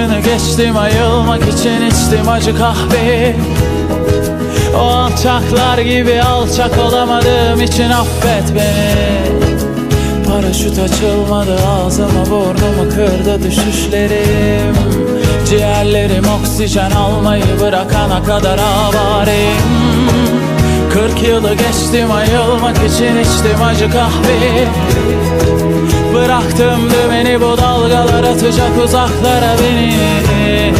geçtim ayılmak için içtim acı kahve. O alçaklar gibi alçak olamadığım için affet beni. Paraşüt açılmadı ağzıma burnumu kırdı düşüşlerim. Ciğerlerim oksijen almayı bırakana kadar avareyim Kırk yılı geçtim ayılmak için içtim acı kahve. Bıraktım dümeni bu dalgalar atacak uzaklara beni.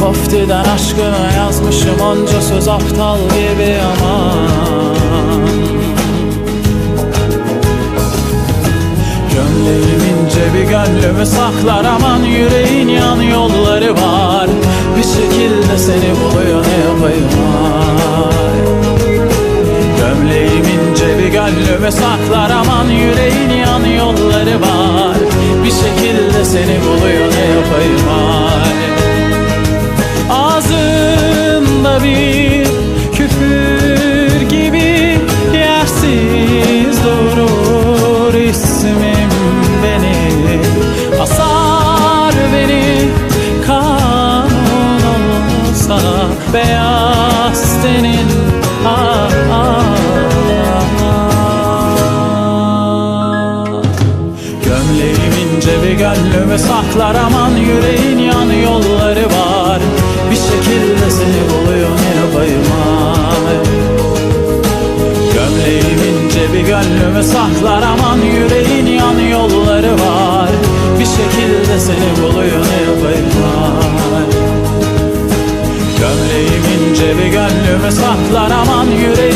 Koftiden aşkına yazmışım onca söz aptal gibi ama Gömleğim ince bir gönlümü saklar aman yüreğin yan yolları var. Bir şekilde seni buluyor ne yapayım gönlümü saklar aman yüreğin yan yolları var. Bir şekilde seni buluyor ne yapayım ay Ağzında bir küfür gibi yersiz durur ismim beni. Asar beni kanun olsa beyaz tenin ah, gönlümü saklar aman yüreğin yan yolları var. Bir şekilde seni buluyor ne yapayım ay Gömleğim ince bir gönlümü saklar aman yüreğin yan yolları var. Bir şekilde seni buluyor ne yapayım ay Gömleğim ince bir gönlümü saklar aman yüreğin